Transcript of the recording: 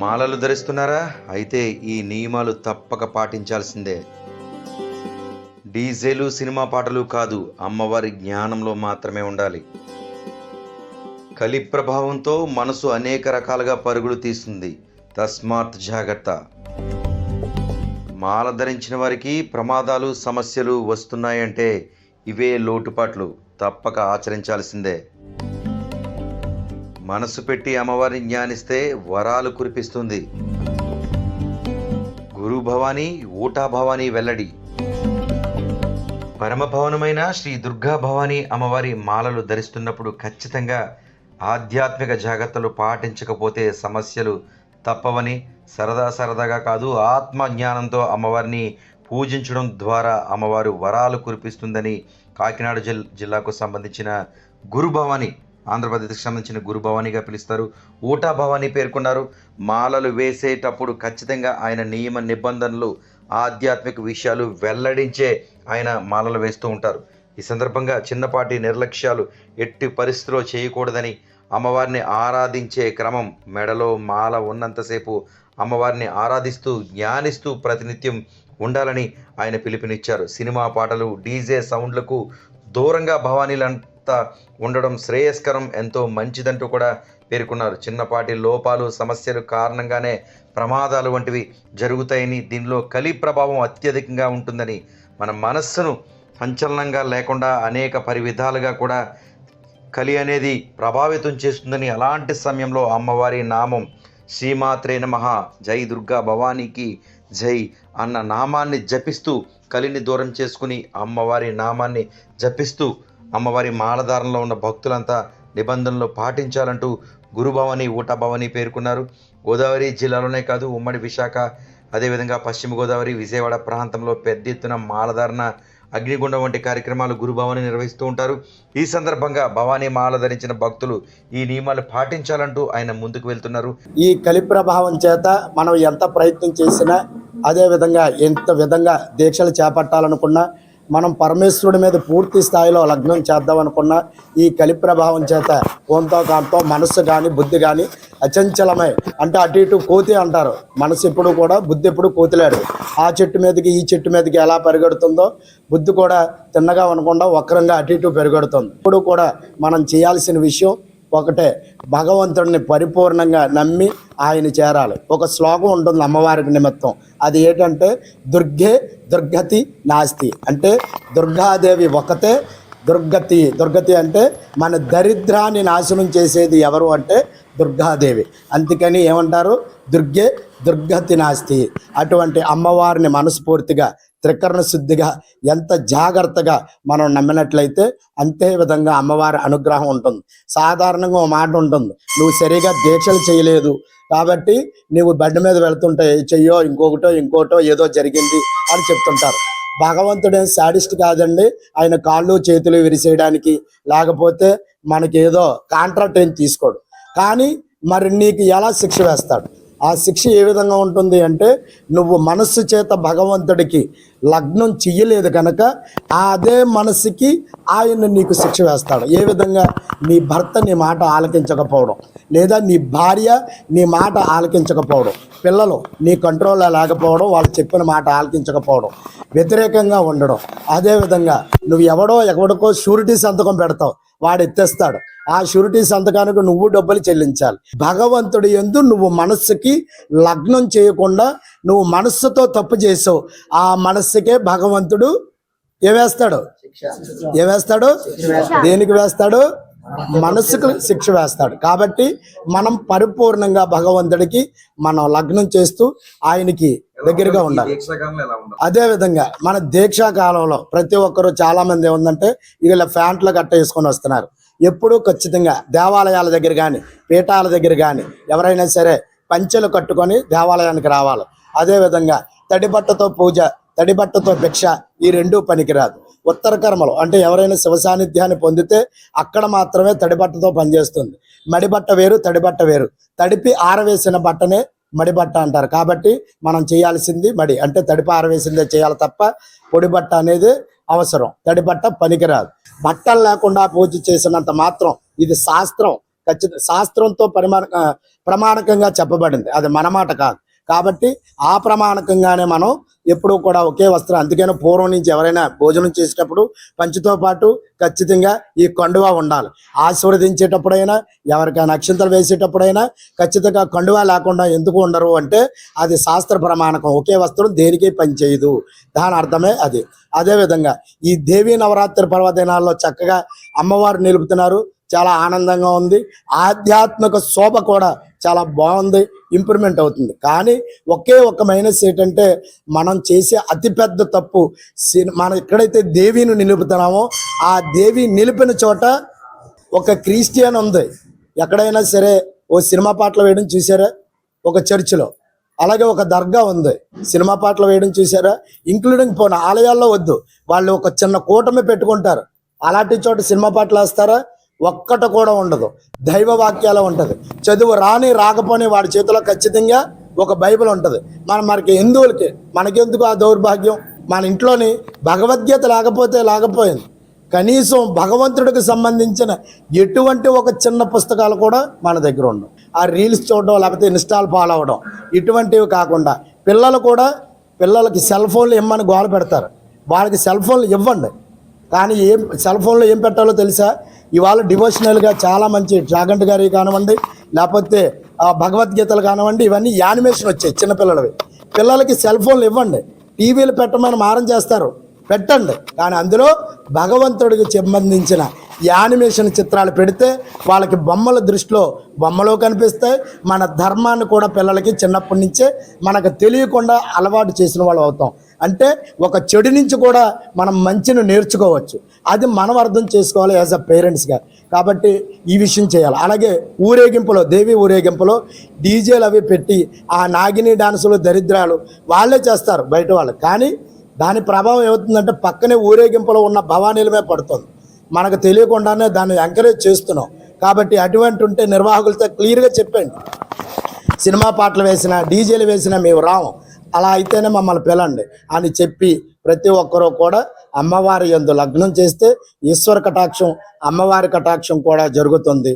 మాలలు ధరిస్తున్నారా? అయితే ఈ నియమాలు తప్పక పాటించాల్సిందే. డీజేలు సినిమా పాటలు కాదు అమ్మవారి జ్ఞానంలో మాత్రమే ఉండాలి. కలి ప్రభావంతో మనసు అనేక రకాలుగా పరుగులు తీస్తుంది. తస్మాత్ జాగ్రత్త. మాల ధరించిన వారికి ప్రమాదాలు సమస్యలు వస్తున్నాయంటే ఇవే లోటుపాట్లు. తప్పక ఆచరించాల్సిందే. మనసు పెట్టి అమ్మవారిని జ్ఞానిస్తే వరాలు కురిపిస్తుంది. గురు భవానీ ఊటా భవానీ వెల్లడి. పరమభవనమైన శ్రీ దుర్గా భవానీ అమ్మవారి మాలలు ధరిస్తున్నప్పుడు ఖచ్చితంగా ఆధ్యాత్మిక జాగ్రత్తలు పాటించకపోతే సమస్యలు తప్పవని సరదా సరదాగా కాదు ఆత్మ జ్ఞానంతో అమ్మవారిని పూజించడం ద్వారా అమ్మవారు వరాలు కురిపిస్తుందని కాకినాడ జిల్ జిల్లాకు సంబంధించిన గురు భవాని ఆంధ్రప్రదేశ్కి సంబంధించిన గురు భవానీగా పిలుస్తారు. ఊటా భవానీ పేర్కొన్నారు. మాలలు వేసేటప్పుడు ఖచ్చితంగా ఆయన నియమ నిబంధనలు ఆధ్యాత్మిక విషయాలు వెల్లడించే ఆయన మాలలు వేస్తూ ఉంటారు. ఈ సందర్భంగా చిన్నపాటి నిర్లక్ష్యాలు ఎట్టి పరిస్థితిలో చేయకూడదని అమ్మవారిని ఆరాధించే క్రమం మెడలో మాల ఉన్నంతసేపు అమ్మవారిని ఆరాధిస్తూ జ్ఞానిస్తూ ప్రతినిత్యం ఉండాలని ఆయన పిలుపునిచ్చారు. సినిమా పాటలు డీజే సౌండ్లకు దూరంగా భవానీలంతా ఉండడం శ్రేయస్కరం ఎంతో మంచిదంటూ కూడా పేర్కొన్నారు. చిన్నపాటి లోపాలు సమస్యలు కారణంగానే ప్రమాదాలు వంటివి జరుగుతాయని దీనిలో కలి ప్రభావం అత్యధికంగా ఉంటుందని మన మనస్సును సంచలనంగా లేకుండా అనేక పరివిధాలుగా కూడా కలి అనేది ప్రభావితం చేస్తుందని అలాంటి సమయంలో అమ్మవారి నామం శ్రీమాత్రే నమః జై దుర్గా భవానీకి జై అన్న నామాన్ని జపిస్తూ కలిని దూరం చేసుకుని అమ్మవారి నామాన్ని జపిస్తూ అమ్మవారి మాలధారంలో ఉన్న భక్తులంతా నిబంధనలు పాటించాలంటూ గురుభవని ఊటభవని పేర్కొన్నారు. గోదావరి జిల్లాలోనే కాదు ఉమ్మడి విశాఖ అదేవిధంగా పశ్చిమ గోదావరి విజయవాడ ప్రాంతంలో పెద్ద ఎత్తున మాలధారణ అగ్నిగుండం వంటి కార్యక్రమాలు గురుభవాని నిర్వహిస్తూ ఉంటారు. ఈ సందర్భంగా భవానీ మాల ధరించిన భక్తులు ఈ నియమాలు పాటించాలంటూ ఆయన ముందుకు వెళ్తున్నారు. ఈ కలి ప్రభావం చేత మనం ఎంత ప్రయత్నం చేసినా అదేవిధంగా ఎంత విధంగా దీక్షలు చేపట్టాలనుకున్నా మనం పరమేశ్వరుడి మీద పూర్తి స్థాయిలో లగ్నం చేద్దాం అనుకున్న ఈ కలి ప్రభావం చేత ఓంతో కాంతో మనస్సు కానీ బుద్ధి కానీ అచంచలమై అంటే అటు ఇటు కోతి అంటారు. మనసు ఎప్పుడు కూడా బుద్ధి ఎప్పుడు కోతిలాడు. ఆ చెట్టు మీదకి ఈ చెట్టు మీదకి ఎలా పరిగెడుతుందో బుద్ధి కూడా తిన్నగా అనకుండా వక్రంగా అటు ఇటు పెరుగెడుతుంది. ఇప్పుడు కూడా మనం చేయాల్సిన విషయం ఒకటే. భగవంతుడిని పరిపూర్ణంగా నమ్మి ఆయన చేరాలి. ఒక శ్లోకం ఉంటుంది అమ్మవారికి నిమిత్తం. అది ఏంటంటే దుర్గే దుర్గతి నాస్తి. అంటే దుర్గాదేవి ఒకతే దుర్గతి దుర్గతి అంటే మన దరిద్రాన్ని నాశనం చేసేది ఎవరు అంటే దుర్గాదేవి. అందుకని ఏమంటారు? దుర్గే దుర్గతి నాస్తి. అటువంటి అమ్మవారిని మనస్ఫూర్తిగా త్రికరణ శుద్ధిగా ఎంత జాగ్రత్తగా మనం నమ్మినట్లయితే అంతే విధంగా అమ్మవారి అనుగ్రహం ఉంటుంది. సాధారణంగా ఓ మాట ఉంటుంది. నువ్వు సరిగా దీక్షలు చేయలేదు కాబట్టి నువ్వు బండి మీద వెళ్తుంటే చెయ్యో ఇంకొకటో ఇంకోటో ఏదో జరిగింది అని చెప్తుంటారు. భగవంతుడేం శాడిస్ట్ కాదండి. ఆయన కాళ్ళు చేతులు విరిసేయడానికి. లేకపోతే మనకి ఏదో కాంట్రాక్ట్ ఏం తీసుకోడు. కానీ మరి నీకు ఎలా శిక్ష వేస్తాడు? ఆ శిక్ష ఏ విధంగా ఉంటుంది అంటే నువ్వు మనస్సు చేత భగవంతుడికి లగ్నం చెయ్యలేదు కనుక అదే మనసుకి ఆయన నీకు శిక్ష వేస్తాడు. ఏ విధంగా? నీ భర్త నీ మాట ఆలకించకపోవడం లేదా నీ భార్య నీ మాట ఆలకించకపోవడం పిల్లలు నీ కంట్రోల్లో లేకపోవడం వాళ్ళు చెప్పిన మాట ఆలకించకపోవడం వ్యతిరేకంగా ఉండడం. అదేవిధంగా నువ్వు ఎవడో ఎవడికో షూరిటీ సంతకం పెడతావు వాడు ఎత్తేస్తాడు. ఆ షూరిటీ సంతకానికి నువ్వు డబ్బులు చెల్లించాలి. భగవంతుడు ఎందు నువ్వు మనస్సుకి లగ్నం చేయకుండా నువ్వు మనస్సుతో తప్పు చేసావు. ఆ మనస్సుకే భగవంతుడు ఏవేస్తాడు? ఏవేస్తాడు? దేనికి వేస్తాడు? మనస్సుకు శిక్ష వేస్తాడు. కాబట్టి మనం పరిపూర్ణంగా భగవంతుడికి మనం లగ్నం చేస్తూ ఆయనకి దగ్గరగా ఉండాలి. అదే విధంగా మన దీక్షా కాలంలో ప్రతి ఒక్కరు చాలా మంది ఏముందంటే వీళ్ళ ఫ్యాంట్లు కట్ట వేసుకొని వస్తున్నారు. ఎప్పుడూ ఖచ్చితంగా దేవాలయాల దగ్గర కానీ పీఠాల దగ్గర కానీ ఎవరైనా సరే పంచెలు కట్టుకొని దేవాలయానికి రావాలి. అదేవిధంగా తడిబట్టతో పూజ తడిబట్టతో భిక్ష ఈ రెండూ పనికిరాదు. ఉత్తర కర్మలు అంటే ఎవరైనా శివ సాన్నిధ్యాన్ని పొందితే అక్కడ మాత్రమే తడిబట్టతో పనిచేస్తుంది. మడిబట్ట వేరు తడిబట్ట వేరు. తడిపి ఆరవేసిన బట్టనే మడిబట్ట అంటారు. కాబట్టి మనం చేయాల్సింది మడి. అంటే తడిపి ఆరవేసిందే చేయాలి తప్ప పొడి బట్ట అనేది అవసరం. తడి బట్ట పనికిరాదు. బట్టలు లేకుండా పూజ చేసినంత మాత్రం ఇది శాస్త్రం. ఖచ్చితంగా శాస్త్రంతో పరిమాణ ప్రమాణకంగా చెప్పబడింది. అది మన మాట కాదు. కాబట్టి ఆ ప్రమాణకంగానే మనం ఎప్పుడూ కూడా ఒకే వస్త్రం. అందుకనే పూర్వం నుంచి ఎవరైనా భోజనం చేసేటప్పుడు పంచితో పాటు ఖచ్చితంగా ఈ కండువా ఉండాలి. ఆశీర్వదించేటప్పుడైనా ఎవరికైనా అక్షంతలు వేసేటప్పుడైనా ఖచ్చితంగా కండువా లేకుండా ఎందుకు ఉండరు అంటే అది శాస్త్ర ప్రమాణకం. ఒకే వస్త్రం దేనికి పనిచేయదు. దాని అర్థమే అది. అదేవిధంగా ఈ దేవీ నవరాత్రి పర్వదినాల్లో చక్కగా అమ్మవారు నిలుపుతున్నారు. చాలా ఆనందంగా ఉంది. ఆధ్యాత్మిక శోభ కూడా చాలా బాగుంది. ఇంప్రూవ్మెంట్ అవుతుంది. కానీ ఒకే ఒక మైనస్ ఏంటంటే మనం చేసే అతిపెద్ద తప్పు మనం ఎక్కడైతే దేవిని నిలుపుతున్నామో ఆ దేవి నిలిపిన చోట ఒక క్రిస్టియన్ ఉంది. ఎక్కడైనా సరే ఓ సినిమా పాటలు వేయడం చూసారా? ఒక చర్చిలో. అలాగే ఒక దర్గా ఉంది. సినిమా పాటలు వేయడం చూసారా? ఇంక్లూడింగ్ పోయిన ఆలయాల్లో వద్దు. వాళ్ళు ఒక చిన్న కూటమి పెట్టుకుంటారు. అలాంటి చోట సినిమా పాటలు వేస్తారా? ఒక్కట కూడా ఉండదు. దైవ వాక్యాలు ఉంటుంది. చదువు రాని రాకపోని వాడి చేతిలో ఖచ్చితంగా ఒక బైబిల్ ఉంటుంది. మన మనకి హిందువులకి మనకెందుకు ఆ దౌర్భాగ్యం? మన ఇంట్లోని భగవద్గీత లేకపోతే లేకపోయింది. కనీసం భగవంతుడికి సంబంధించిన ఎటువంటి ఒక చిన్న పుస్తకాలు కూడా మన దగ్గర ఉండవు. ఆ రీల్స్ చూడడం లేకపోతే ఇన్స్టాల్ ఫాలో అవడం ఇటువంటివి కాకుండా పిల్లలు కూడా పిల్లలకి సెల్ ఫోన్లు ఇమ్మని గోల పెడతారు. వాళ్ళకి సెల్ ఫోన్లు ఇవ్వండి. కానీ ఏం సెల్ ఫోన్లో ఏం పెట్టాలో తెలుసా? ఇవాళ డివోషనల్గా చాలా మంచి డ్రాగంట్ గారి కానివ్వండి లేకపోతే భగవద్గీతలు కానివ్వండి ఇవన్నీ యానిమేషన్ వచ్చాయి చిన్నపిల్లలవి పిల్లలకి సెల్ ఫోన్లు ఇవ్వండి టీవీలు పెట్టమని మారం చేస్తారు. పెట్టండి. కానీ అందులో భగవంతుడికి సంబంధించిన యానిమేషన్ చిత్రాలు పెడితే వాళ్ళకి బొమ్మల దృష్టిలో బొమ్మలు కనిపిస్తాయి. మన ధర్మాన్ని కూడా పిల్లలకి చిన్నప్పటి నుంచే మనకు తెలియకుండా అలవాటు చేసిన వాళ్ళు అవుతాం. అంటే ఒక చెడు నుంచి కూడా మనం మంచిని నేర్చుకోవచ్చు. అది మనం అర్థం చేసుకోవాలి యాజ్ అ పేరెంట్స్గా కాబట్టి ఈ విషయం చేయాలి. అలాగే ఊరేగింపులో దేవి ఊరేగింపులో డీజేలు అవి పెట్టి ఆ నాగిని డాన్సులు దరిద్రాలు వాళ్ళే చేస్తారు బయట వాళ్ళు. కానీ దాని ప్రభావం ఏమవుతుందంటే పక్కనే ఊరేగింపులో ఉన్న భవానీలమే పడుతుంది. మనకు తెలియకుండానే దాన్ని ఎంకరేజ్ చేస్తున్నాం. కాబట్టి అటువంటి ఉంటే నిర్వాహకులతో క్లియర్గా చెప్పండి. సినిమా పాటలు వేసినా డీజేలు వేసినా మేము రాము. అలా అయితేనే మమ్మల్ని పిలండి అని చెప్పి ప్రతి ఒక్కరూ కూడా అమ్మవారి యందు లగ్నం చేస్తే ఈశ్వర కటాక్షం అమ్మవారి కటాక్షం కూడా జరుగుతుంది.